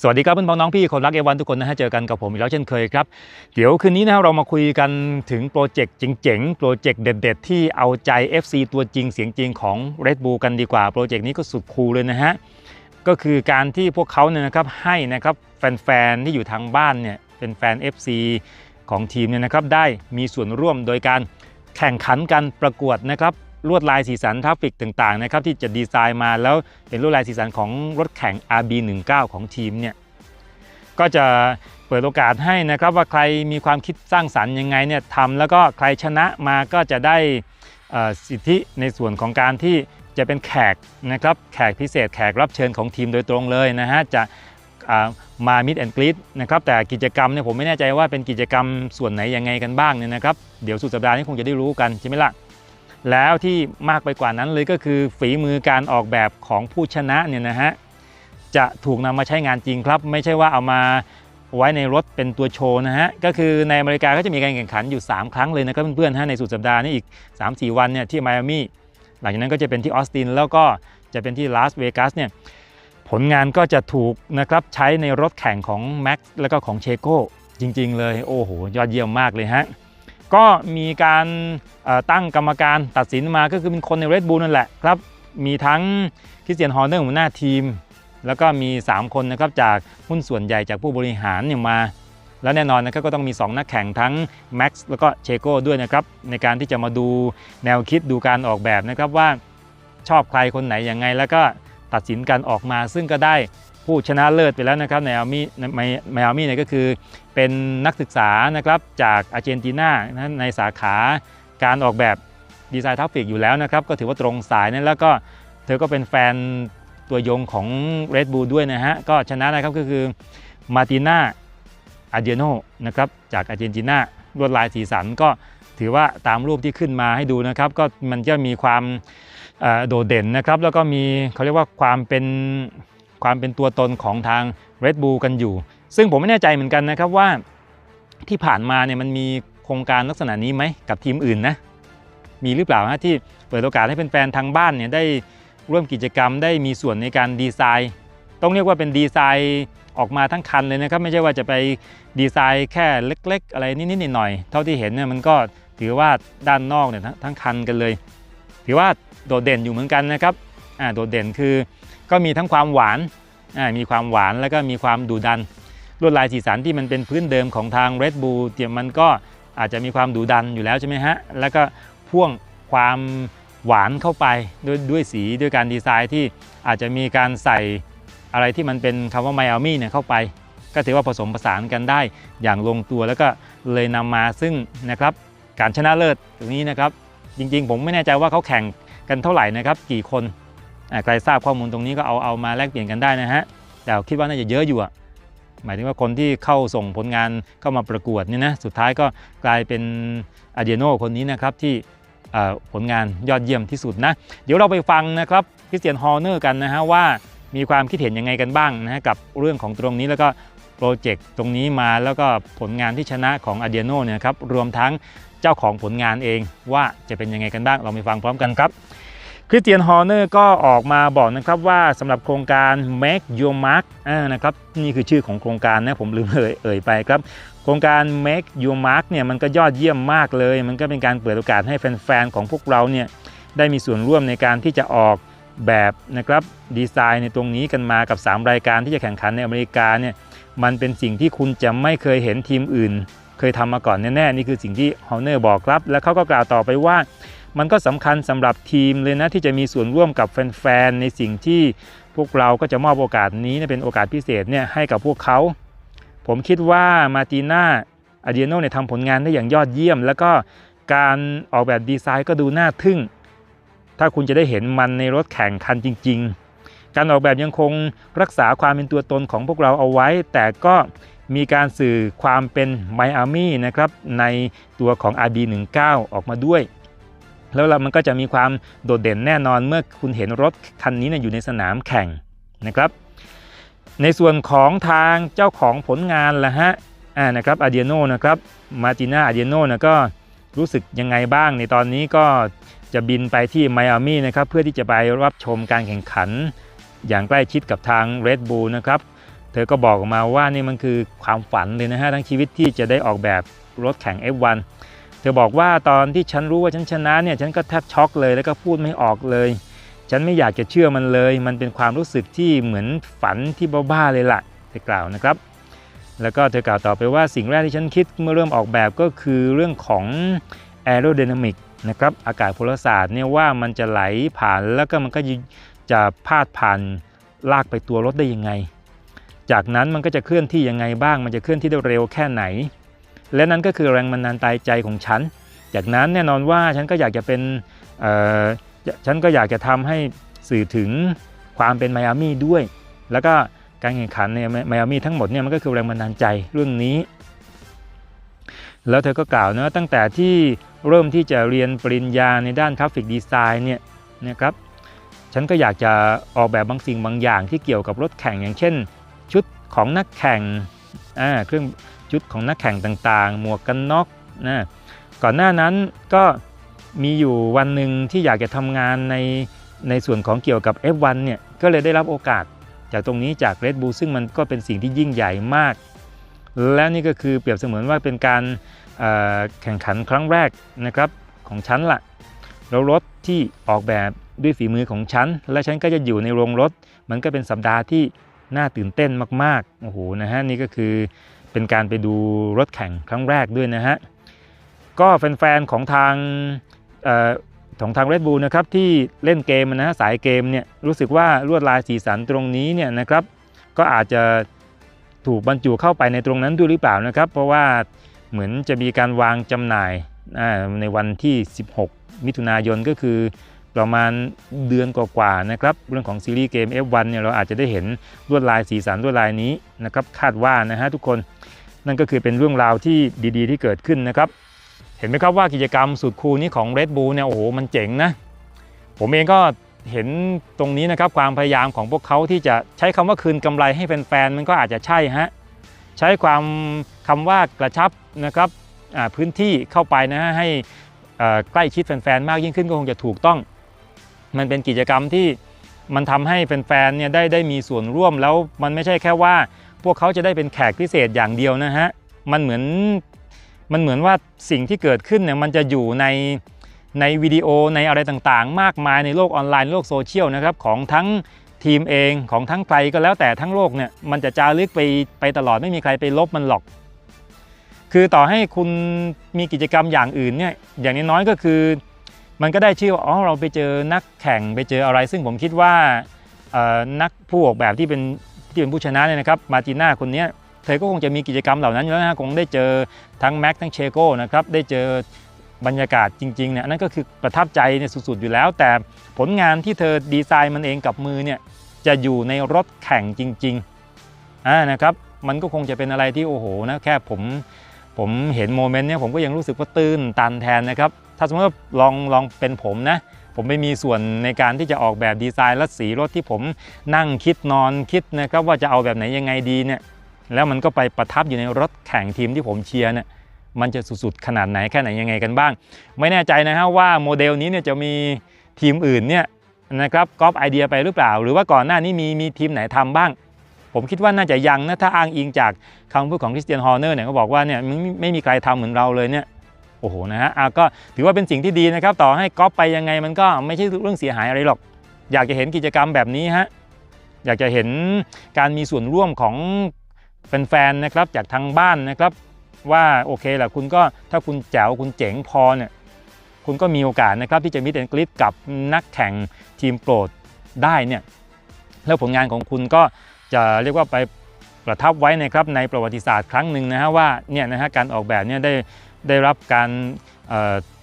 สวัสดีครับเพื่อนพอน้องพี่คนรักเอวันทุกคนนะฮะเจอกันกับผมอีกแล้วเช่นเคยครับ เดี๋ยวคืนนี้นะครับเรามาคุยกันถึงโปรเจกต์เจ๋งๆ โปรเจกต์เด็ดๆ ที่เอาใจ FC ตัวจริงเสียงจริงของ Red Bull กันดีกว่า โปรเจกต์นี้ก็สุดคูลเลยนะฮะ ก็คือการที่พวกเขาเนี่ยนะครับให้นะครับแฟนๆ ที่อยู่ทางบ้านเนี่ยเป็นแฟน FC ของทีมเนี่ยนะครับได้มีส่วนร่วมโดยการแข่งขันกันประกวดนะครับ ลวดลายสีสันทราฟิกต่างๆนะครับที่จะดีไซน์มาแล้วเป็นลวดลายสีสันของรถแข่ง RB19 ของทีมเนี่ยก็จะเปิดโอกาสให้นะครับว่าใครมีความคิดสร้างสรรค์ยังไงเนี่ยทำแล้วก็ใครชนะมาก็จะได้สิทธิในส่วนของการที่จะเป็นแขกนะครับแขกพิเศษแขกรับเชิญของทีมโดยตรงเลยนะฮะจะมามิดแอนกรีดนะครับแต่กิจกรรมเนี่ยผมไม่แน่ใจว่าเป็นกิจกรรมส่วนไหนยังไงกันบ้างเนี่ยนะครับเดี๋ยวสุดสัปดาห์นี้คงจะได้รู้กันใช่ไหมล่ะ แล้วที่มากไปกว่านั้นเลยก็คือฝีมือการออกแบบของผู้ชนะเนี่ยนะฮะจะถูกนำมาใช้งานจริงครับ ไม่ใช่ว่าเอามาไว้ในรถเป็นตัวโชว์นะฮะก็คือในอเมริกาก็จะมีการแข่งขันอยู่ 3 ครั้งเลยนะครับเพื่อนๆฮะในสุดสัปดาห์นี้อีก 3-4 วันเนี่ยที่ไมอามี่หลังจากนั้นก็จะเป็นที่ออสตินแล้วก็จะเป็นที่ลาสเวกัสเนี่ยผลงานก็จะถูกนะครับใช้ในรถแข่งของแม็กซ์แล้วก็ของเชโก้จริง ๆ เลย โอ้โห ยอดเยี่ยมมากเลยฮะ ก็มีการตั้งกรรมการตัดสินมาก็คือเป็นคนในเรดบูลนั่นแหละครับ มีทั้งคริสเตียนฮอร์เนอร์หัวหน้าทีม แล้วก็มี 3 คนนะครับจากหุ้นส่วนใหญ่จากผู้บริหารอย่ามา แล้วแน่นอนนะครับก็ต้องมี 2 นักแข่งทั้งแม็กซ์แล้วก็เชโก้ด้วยนะครับ ในการที่จะมาดูแนวคิดดูการออกแบบนะครับว่าชอบใครคนไหนยังไง แล้วก็ตัดสินกันออกมาซึ่งก็ได้ ผู้ชนะเลิศไปแล้วนะครับในอามี่ในอามีเนี่ยก็คือเป็นนักศึกษานะครับจากอาร์เจนตินาในสาขาการออกแบบดีไซน์ทัฟฟิกอยู่แล้วนะครับ ก็ถือว่าตรงสายนั้นแล้วก็เธอก็เป็นแฟนตัวยงของ Red Bull ด้วยนะฮะ ก็ชนะนะครับก็คือมาตินาอาเดียโนนะครับจากอาร์เจนตินาลวดลายสีสันก็ถือว่าตามรูปที่ขึ้นมาให้ดูนะครับ ก็มันจะมีความโดดเด่นนะครับ แล้วก็มีเขาเรียกว่าความเป็น ความเป็นตัวตนของทาง Red Bull กันอยู่ ซึ่งผมไม่แน่ใจเหมือนกันนะครับว่าที่ผ่านมาเนี่ยมันมีโครงการลักษณะนี้ไหมกับทีมอื่นนะมีหรือเปล่าฮะที่เปิดโอกาสให้เป็นแฟนทางบ้านเนี่ยได้ร่วมกิจกรรมได้มีส่วนในการดีไซน์ ต้องเรียกว่าเป็นดีไซน์ออกมาทั้งคันเลยนะครับ ไม่ใช่ว่าจะไปดีไซน์แค่เล็ก ๆ อะไรนิดๆหน่อยๆเท่าที่เห็นเนี่ยมันก็ถือว่าด้านนอกเนี่ยทั้งคันกันเลย ถือว่าโดดเด่นอยู่เหมือนกันนะครับอ่าโดดเด่นคือ ก็มีทั้งความหวานมีความหวานแล้วก็มีความดุดัน ลวดลายสีสันที่มันเป็นพื้นเดิมของทาง Red Bull เนี่ยมันก็อาจจะมีความดุดันอยู่แล้วใช่ไหมฮะ แล้วก็พ่วงความหวานเข้าไปด้วยด้วยสีด้วยการดีไซน์ที่อาจจะมีการใส่อะไรที่มันเป็นคำว่าไมอามี่เนี่ยเข้าไป ก็ถือว่าผสมผสานกันได้อย่างลงตัวแล้วก็เลยนำมาซึ่งนะครับการชนะเลิศตรงนี้นะครับ จริงๆ ผมไม่แน่ใจว่าเขาแข่งกันเท่าไหร่นะครับ กี่คน ใครทราบข้อมูลตรงนี้ก็เอาเอามาแลกเปลี่ยนกันได้นะฮะแต่คิดว่าน่าจะเยอะอยู่อะหมายถึงว่าคนที่เข้าส่งผลงานเข้ามาประกวดนี่นะสุดท้ายก็กลายเป็นอาเดียโนคนนี้นะครับที่ผลงานยอดเยี่ยมที่สุดนะ เดี๋ยวเราไปฟังนะครับคริสเตียนฮอร์เนอร์กันนะฮะว่ามีความคิดเห็นยังไงกันบ้างนะฮะกับเรื่องของตรงนี้แล้วก็โปรเจกต์ตรงนี้มาแล้วก็ผลงานที่ชนะของอาเดียโนเนี่ยครับรวมทั้งเจ้าของผลงานเองว่าจะเป็นยังไงกันบ้างเราไปฟังพร้อมกันครับ คริสเตียนฮอร์เนอร์ก็ออกมาบอกนะครับว่าสำหรับโครงการ Make Your Mark นะครับนี่คือชื่อของโครงการนะผมลืมเลยเอ่ยไปครับโครงการ Make Your Mark เนี่ยมันก็ยอดเยี่ยมมากเลย มันก็เป็นการเปิดโอกาสให้แฟนๆของพวกเราเนี่ยได้มีส่วนร่วมในการที่จะออกแบบนะครับดีไซน์ในตรงนี้กันมากับ 3 รายการที่จะแข่งขันในอเมริกาเนี่ยมันเป็นสิ่งที่คุณจะไม่เคยเห็นทีมอื่น เคยทำมาก่อนแน่ๆนี่คือสิ่งที่ฮอลเนอร์บอกครับ แล้วเขาก็กล่าวต่อไปว่า มันก็สำคัญสำหรับทีมเลยนะที่จะมีส่วนร่วมกับแฟนๆในสิ่งที่พวกเราก็จะมอบโอกาสนี้เป็นโอกาสพิเศษเนี่ยให้กับพวกเขา ผมคิดว่ามาติน่าอาเดียโนเนี่ยทำผลงานได้อย่างยอดเยี่ยม แล้วก็การออกแบบดีไซน์ก็ดูน่าทึ่ง ถ้าคุณจะได้เห็นมันในรถแข่งคันจริง ๆ การออกแบบยังคงรักษาความเป็นตัวตนของพวกเราเอาไว้ แต่ก็มีการสื่อความเป็นไมอามี่นะครับในตัวของ RB19 ออกมาด้วย แล้วเรามันก็จะมีความโดดเด่นแน่นอนเมื่อคุณเห็นรถคันนี้นี่ยอยู่ในสนามแข่งนะครับ ในส่วนของทางเจ้าของผลงานล่ะฮะอ่านะครับอาเดียโนนะครับมาติน่าอาเดียโนนะก็รู้สึกยังไงบ้างในตอนนี้ก็จะบินไปที่ไมอามี่นะครับเพื่อที่จะไปรับชมการแข่งขัน อย่างใกล้ชิดกับทาง Red Bull นะครับเธอก็บอกมาว่านี่มันคือความฝันเลยนะฮะทั้งชีวิตที่จะได้ออกแบบรถแข่ง F1 เธอบอกว่าตอนที่ฉันรู้ว่าฉันชนะเนี่ยฉันก็แทบช็อกเลยแล้วก็พูดไม่ออกเลย ฉันไม่อยากจะเชื่อมันเลย มันเป็นความรู้สึกที่เหมือนฝันที่บ้าๆเลยล่ะเธอกล่าวนะครับ แล้วก็เธอกล่าวต่อไปว่าสิ่งแรกที่ฉันคิดเมื่อเริ่มออกแบบก็คือเรื่องของ aerodynamic นะครับอากาศพลศาสตร์เนี่ยว่ามันจะไหลผ่านแล้วก็มันก็จะพาดผ่านลากไปตัวรถได้ยังไง จากนั้นมันก็จะเคลื่อนที่ยังไงบ้าง มันจะเคลื่อนที่ได้เร็วแค่ไหน และนั้นก็คือแรงบันดาลใจของฉัน จากนั้นแน่นอนว่าฉันก็อยากจะเป็นฉันก็อยากจะทำให้สื่อถึงความเป็นไมอามี่ด้วย แล้วก็การแข่งขันในไมอามี่ทั้งหมดเนี่ยมันก็คือแรงบันดาลใจเรื่องนี้ แล้วเธอก็กล่าวนะตั้งแต่ที่เริ่มที่จะเรียนปริญญาในด้านกราฟิกดีไซน์เนี่ยนะครับฉันก็อยากจะออกแบบบางสิ่งบางอย่างที่เกี่ยวกับรถแข่งอย่างเช่น ชุดของนักแข่งอ่าเครื่อง ชุดของนักแข่งต่างๆ หมวกกันน็อกนะก่อนหน้านั้นก็มีอยู่วันหนึ่งที่อยากจะทำงานในในส่วนของเกี่ยวกับ F1 เนี่ยก็เลยได้รับโอกาส จากตรงนี้จาก Red Bull ซึ่งมันก็เป็นสิ่งที่ยิ่งใหญ่มาก และนี่ก็คือเปรียบเสมือนว่าเป็นการแข่งขันครั้งแรกนะครับของฉันละแล้วรถที่ออกแบบด้วยฝีมือของฉัน และฉันก็จะอยู่ในโรงรถ มันก็เป็นสัปดาห์ที่น่าตื่นเต้นมากๆ โอ้โห นะฮะ นี่ก็คือ เป็นการไปดูรถแข่งครั้งแรกด้วยนะฮะ ก็แฟนๆของทางของทาง Red Bull นะครับที่เล่นเกมนะฮะสายเกมเนี่ยรู้สึกว่าลวดลายสีสันตรงนี้เนี่ยนะครับ ก็อาจจะถูกบรรจุเข้าไปในตรงนั้นด้วยหรือเปล่านะครับ เพราะว่าเหมือนจะมีการวางจำหน่ายในวันที่ 16 มิถุนายนก็คือ ประมาณเดือนกว่าๆนะครับเรื่องของซีรีส์เกม F1 เนี่ยเราอาจจะได้เห็นลวดลายสีสันลวดลายนี้นะครับคาดว่านะฮะทุกคนนั่นก็คือเป็นเรื่องราวที่ดีๆ ที่เกิดขึ้นนะครับเห็นไหมครับว่ากิจกรรมสุดคูลนี้ของ Red Bull เนี่ยโอ้โหมันเจ๋งนะผมเองก็เห็นตรงนี้นะครับความพยายามของพวกเขาที่จะใช้คำว่าคืนกำไรให้แฟนๆมันก็อาจจะใช่ฮะใช้ความคำว่ากระชับนะครับพื้นที่เข้าไปนะฮะให้ใกล้ชิดแฟนๆมากยิ่งขึ้นก็คงจะถูกต้อง มันเป็นกิจกรรมที่มันทำให้แฟนๆเนี่ยได้ได้มีส่วนร่วมแล้วมันไม่ใช่แค่ว่า พวกเขาจะได้เป็นแขกพิเศษอย่างเดียวนะฮะมันเหมือนมันเหมือนว่าสิ่งที่เกิดขึ้นเนี่ยมันจะอยู่ในในวิดีโอในอะไรต่างๆ มากมายในโลกออนไลน์โลกโซเชียลนะครับของทั้งทีมเองของทั้งใครก็แล้วแต่ทั้งโลกเนี่ยมันจะจารึกไปไปตลอดไม่มีใครไปลบมันหรอก คือต่อให้คุณมีกิจกรรมอย่างอื่นเนี่ยอย่างน้อยๆก็คือ มันก็ได้ชื่อว่าอ๋อเราไปเจอนักแข่งไปเจออะไร ซึ่งผมคิดว่านักผู้ออกแบบที่เป็นที่เป็นผู้ชนะเนี่ยนะครับมาติน่าคนนี้เธอก็คงจะมีกิจกรรมเหล่านั้นอยู่แล้วนะคงได้เจอทั้งแม็กทั้งเชโก้นะครับได้เจอบรรยากาศจริงๆเนี่ยนั่นก็คือประทับใจเนี่ยสุดๆอยู่แล้ว แต่ผลงานที่เธอดีไซน์มันเองกับมือเนี่ยจะอยู่ในรถแข่งจริงๆอ่านะครับมันก็คงจะเป็นอะไรที่โอ้โหนะแค่ผมผมเห็นโมเมนต์เนี่ยผมก็ยังรู้สึกว่าตื้นตันแทนนะครับ ถ้าสมมติว่าลองลองเป็นผมนะ ผมไม่มีส่วนในการที่จะออกแบบดีไซน์และสีรถที่ผมนั่งคิดนอนคิดนะครับว่าจะเอาแบบไหนยังไงดีเนี่ยแล้วมันก็ไปประทับอยู่ในรถแข่งทีมที่ผมเชียร์เนี่ยมันจะสุดๆขนาดไหนแค่ไหนยังไงกันบ้าง ไม่แน่ใจนะฮะว่าโมเดลนี้เนี่ยจะมีทีมอื่นเนี่ยนะครับก๊อปไอเดียไปหรือเปล่า หรือว่าก่อนหน้านี้มีมีทีมไหนทำบ้าง ผมคิดว่าน่าจะยังนะถ้าอ้างอิงจากคำพูดของคริสเตียนฮอร์เนอร์เนี่ยก็บอกว่าเนี่ยไม่ไม่มีใครทำเหมือนเราเลยเนี่ย โอ้โหนะฮะอะก็ถือว่าเป็นสิ่งที่ดีนะครับ ต่อให้ก๊อปไปยังไงมันก็ไม่ใช่เรื่องเสียหายอะไรหรอก อยากจะเห็นกิจกรรมแบบนี้ฮะอยากจะเห็นการมีส่วนร่วมของแฟนๆนะครับจากทางบ้านนะครับ ว่าโอเคแหละคุณก็ถ้าคุณแจ๋วคุณเจ๋งพอเนี่ยคุณก็มีโอกาสนะครับที่จะมิดแอนกริดกับนักแข่งทีมโปรดได้เนี่ยแล้วผลงานของคุณก็จะเรียกว่าไปประทับไว้นะครับในประวัติศาสตร์ครั้งหนึ่งนะฮะว่าเนี่ยนะฮะการออกแบบเนี่ยได้ ได้รับการเ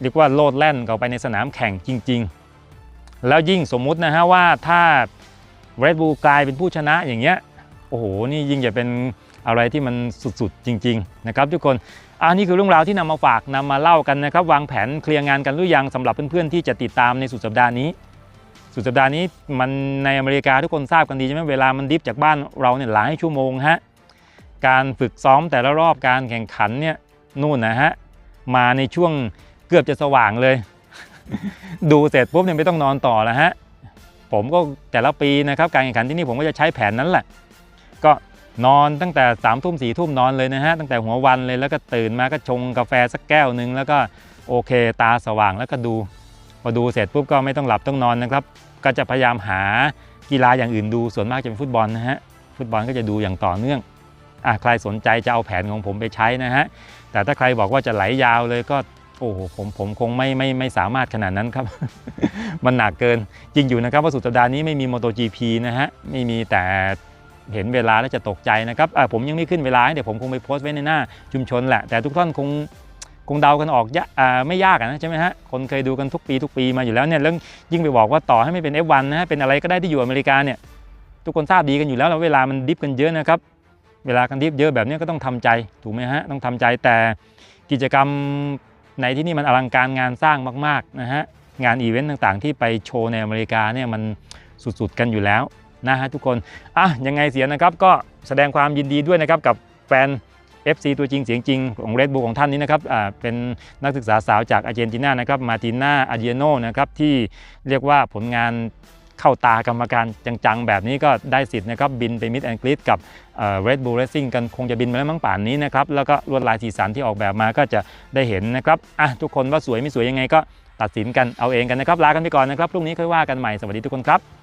เรียกว่าโลดแล่นเข้าไปในสนามแข่งจริง ๆ แล้วยิ่งสมมุตินะฮะว่าถ้า Red Bull กลายเป็นผู้ชนะอย่างเงี้ยโอ้โหนี่ยิ่งจะเป็นอะไรที่มันสุดๆจริง ๆ นะครับ ทุกคนอันนี้คือเรื่องราวที่นำมาฝากนำมาเล่ากันนะครับ วางแผนเคลียร์งานกันหรือยังสำหรับเพื่อนๆที่จะติดตามในสุดสัปดาห์นี้ สุดสัปดาห์นี้มันในอเมริกาทุกคนทราบกันดีใช่ไหมเวลามันดิฟจากบ้านเราเนี่ยหลายชั่วโมงฮะการฝึกซ้อมแต่ละรอบการแข่งขันเนี่ยนู่นนะฮะ มาในช่วงเกือบจะสว่างเลย ดูเสร็จปุ๊บเนี่ยไม่ต้องนอนต่อแล้วฮะผมก็แต่ละปีนะครับการแข่งขันที่นี่ผมก็จะใช้แผนนั้นแหละ ก็นอนตั้งแต่3ามทุ่มสี่ทุ่มนอนเลยนะฮะตั้งแต่หัววันเลยแล้วก็ตื่นมาก็ชงกาแฟสักแก้วหนึ่งแล้วก็โอเคตาสว่างแล้วก็ดูพอดูเสร็จปุ๊บก็ไม่ต้องหลับต้องนอนนะครับ ก็จะพยายามหากีฬาอย่างอื่นดูส่วนมากจะเป็นฟุตบอลนะฮะฟุตบอลก็จะดูอย่างต่อเนื่องอะใครสนใจจะเอาแผนของผมไปใช้นะฮะ แต่ถ้าใครบอกว่าจะไหลยาวเลยก็โอ้โหผมผมคงไม่ไม่ไม่สามารถขนาดนั้นครับ มันหนักเกินจริงอยู่นะครับว่าสุดสัปดาห์นี้ไม่มี MotoGP นะฮะไม่มีแต่เห็นเวลาแล้วจะตกใจนะครับอะผมยังไม่ขึ้นเวลาเดี๋ยวผมคงไปโพสต์ไว้ในหน้าชุมชนแหละ แต่ทุกท่านคงคงเดากันออกยะอ่าไม่ยากนะใช่ไหมฮะ คนเคยดูกันทุกปีทุกปีมาอยู่แล้วเนี่ยเรื่องยิ่งไปบอกว่าต่อให้ไม่เป็น F1 นะฮะเป็นอะไรก็ได้ที่อยู่อเมริกาเนี่ยทุกคนทราบดีกันอยู่แล้วแล้วเวลามันดิฟกันเยอะนะครับ เวลากันดิฟเยอะแบบนี้ก็ต้องทำใจถูกไหมฮะต้องทำใจแต่กิจกรรมในที่นี่มันอลังการงานสร้างมากๆนะฮะงานอีเวนต์ต่างๆ ที่ไปโชว์ในอเมริกาเนี่ยมันสุดๆกันอยู่แล้วนะฮะทุกคนอะยังไงเสียนะครับก็แสดงความยินดีด้วยนะครับกับแฟน FC ตัวจริงเสียงจริงของ Red Bull ของท่านนี้นะครับอ่าเป็นนักศึกษาสาวจากอาร์เจนตินานะครับมาติน่าอาเดียโนนะครับที่เรียกว่าผลงาน เข้าตากรรมการจังๆ แบบนี้ก็ได้สิทธิ์นะครับบินไปมิดแอนกฤษกับเรดบูลเรซิ่งกันคงจะบินมาแล้วมั้งป่านนี้นะครับแล้วก็ลวดลายสีสันที่ออกแบบมาก็จะได้เห็นนะครับอะทุกคนว่าสวยไม่สวยยังไงก็ตัดสินกันเอาเองกันนะครับลากันไปก่อนนะครับพรุ่งนี้ค่อยว่ากันใหม่สวัสดีทุกคนครับ